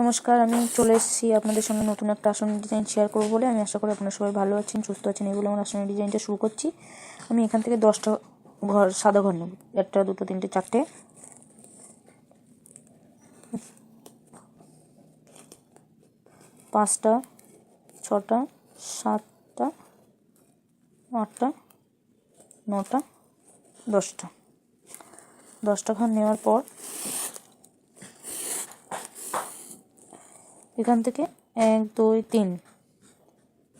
নমস্কার, আমি চলে এসেছি আপনাদের সঙ্গে নতুন একটা আসনের ডিজাইন শেয়ার করব বলে। আমি আশা করি আপনারা সবাই ভালো আছেন, সুস্থ আছেন। এগুলো আমার আসনের ডিজাইনটা শুরু করছি। আমি এখান থেকে দশটা ঘর, সাদা ঘর নেব। একটা, দুটো, তিনটে, চারটে। পাঁচটা, ছটা, সাতটা, আটটা, নটা, দশটা। দশটা ঘর নেওয়ার পর এখান থেকে এক, দুই, তিন।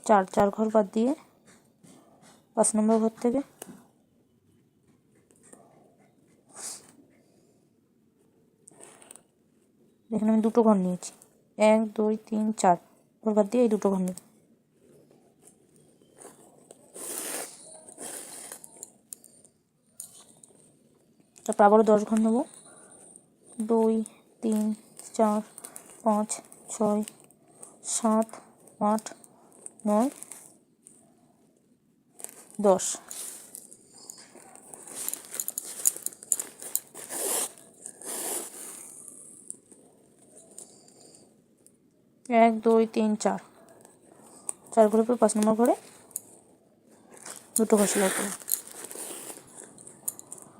চার চার ঘর বাদ দিয়ে পাঁচ নম্বর ঘর থেকে। এখানে আমি দুটো ঘর নিয়েছি। এক, দুই, তিন, চার ঘর বাদ দিয়ে এই দুটো ঘর নেব তারপর আবারও দশ ঘর নেব। দুই, তিন, চার, পাঁচ ছয় সাত, আট, নয়, দশ। এক, দুই, তিন, চার। চার ঘরের পর পাঁচ নম্বর ঘরে দুটো ঘর সেলাই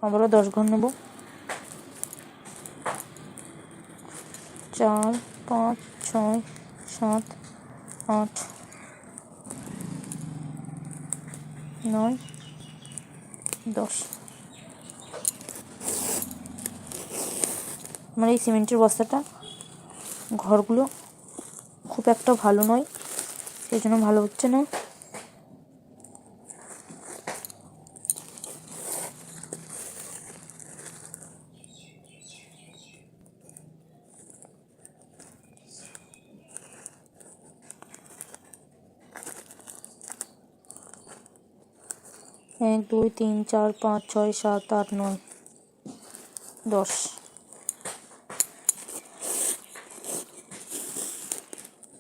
আবারও দশ ঘর নেব। চার, পাঁচ ছয়, সাত, আট, নয়, দশ। আমার এই সিমেন্টের বস্তাটা, ঘরগুলো খুব একটা ভালো নয়, সেই জন্য ভালো হচ্ছে না। এক, দুই, তিন, চার, পাঁচ, ছয়, সাত, আট, নয়, দশ।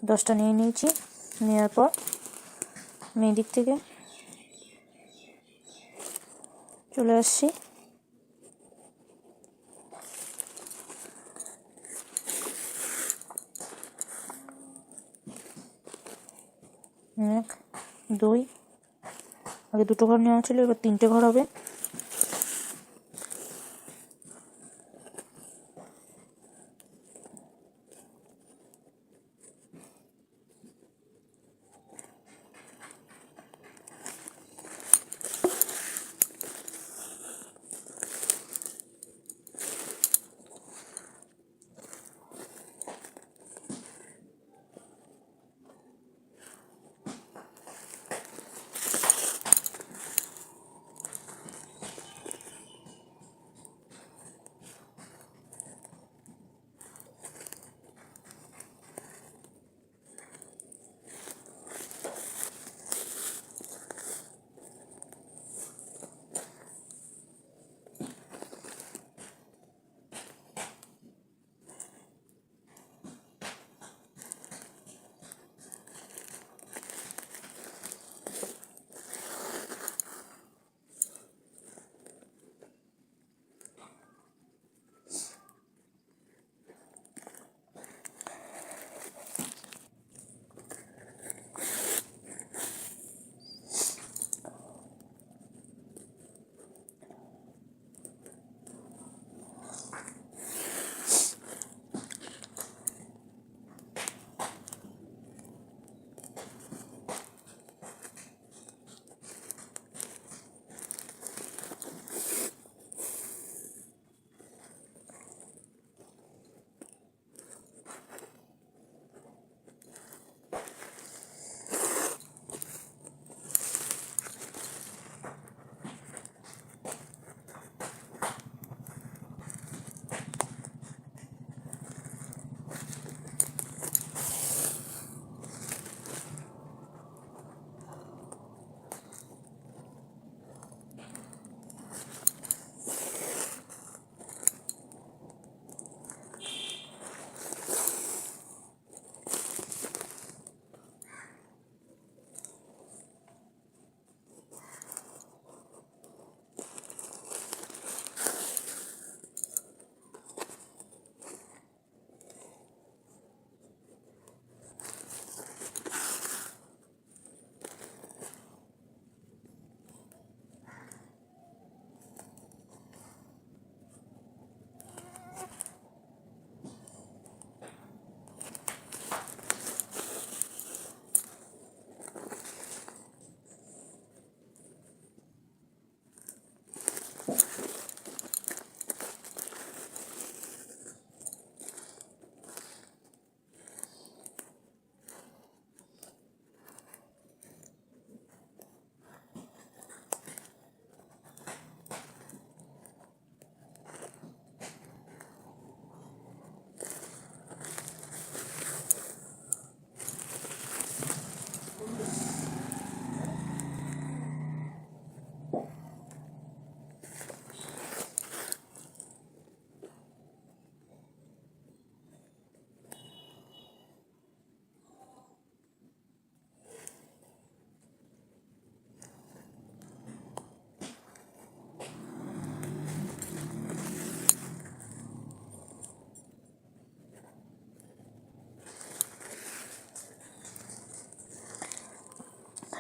দশটা নিয়ে নিয়েছি নেওয়ার পর আমি এদিক থেকে চলে আসছি। এক, দুই আগে দুটো ঘর নেওয়া ছিল এবার তিনটে ঘর হবে।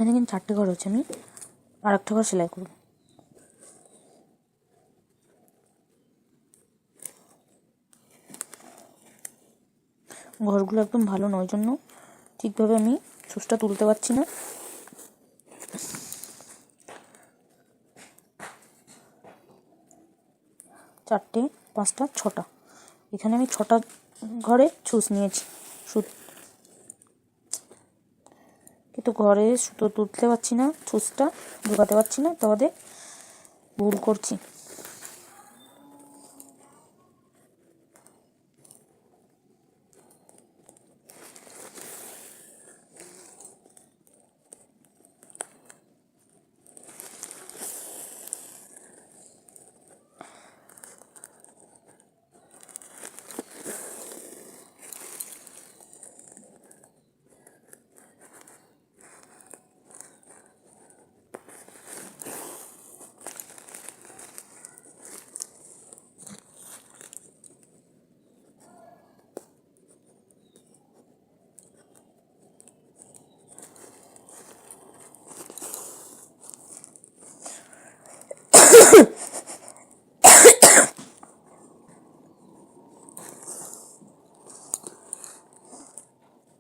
এখানে কিন্তু চারটে ঘর হচ্ছে আমি আর একটা ঘর সেলাই করব। ঘরগুলো একদম ভালো নয় জন্য ঠিকভাবে আমি সুচটা তুলতে পারছি না। চারটে, পাঁচটা, ছটা। এখানে আমি ছটা ঘরে ছুঁচ নিয়েছি সুত কিন্তু ঘরে সুতো তুলতে পারছি না ছুঁচটা ঢুকাতে পারছি না তোমাদের ভুল করছি।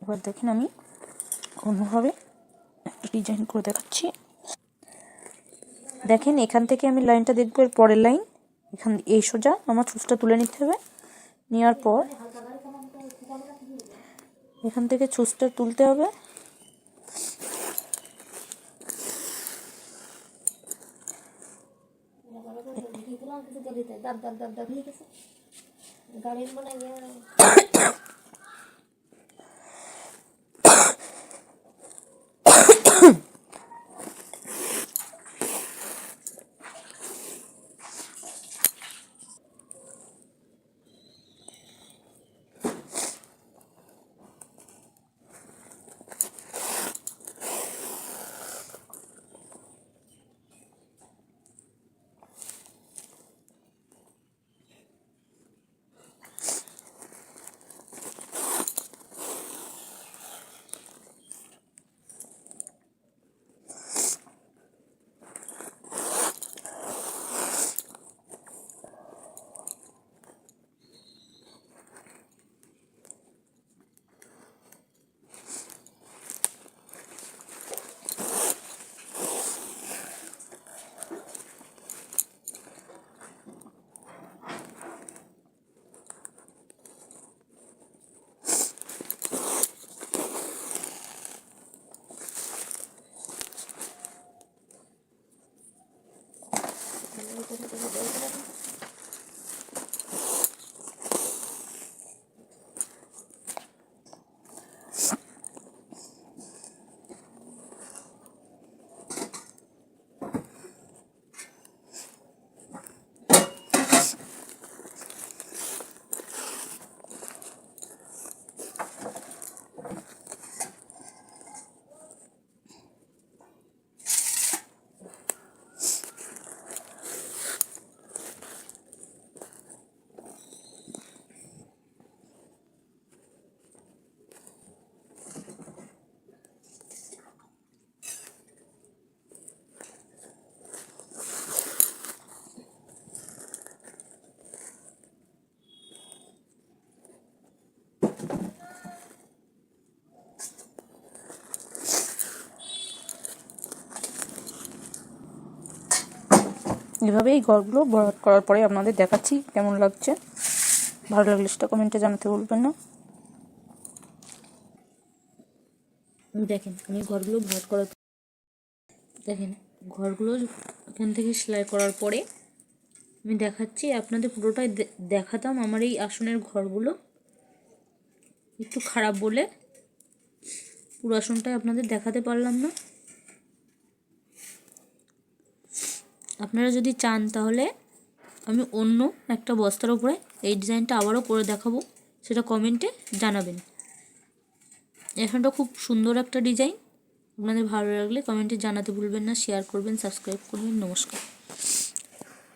এবার দেখেন আমি অন্যভাবে ডিজাইন করে দেখাচ্ছি। দেখেন, এখান থেকে আমি লাইনটা দেখব, এর পরের লাইন। এখান এই সোজা আমার ছুঁচটা তুলে নিতে হবে। নেওয়ার পর এখান থেকে ছুঁচটা তুলতে হবে। গাড়ির এভাবে এই ঘরগুলো ভরাট করার পরে আপনাদের দেখাচ্ছি কেমন লাগছে। ভালো লাগলে সেটা কমেন্টে জানাতে বলবেন না। দেখেন, আমি ঘরগুলো ভরাট করার দেখেন, ঘরগুলো এখান থেকে সেলাই করার পরে আমি দেখাচ্ছি, আপনাদের পুরোটাই দেখাতাম আমার এই আসনের ঘরগুলো। একটু খারাপ বলে পুরো আসনটাই আপনাদের দেখাতে পারলাম না। আপনারা যদি চান তাহলে আমি অন্য একটা বস্তার উপরে এই ডিজাইনটা আবারও করে দেখাবো, সেটা কমেন্টে জানাবেন। এখানটা খুব সুন্দর একটা ডিজাইন। আপনাদের ভালো লাগলে কমেন্টে জানাতে ভুলবেন না, শেয়ার করবেন, সাবস্ক্রাইব করবেন, নমস্কার।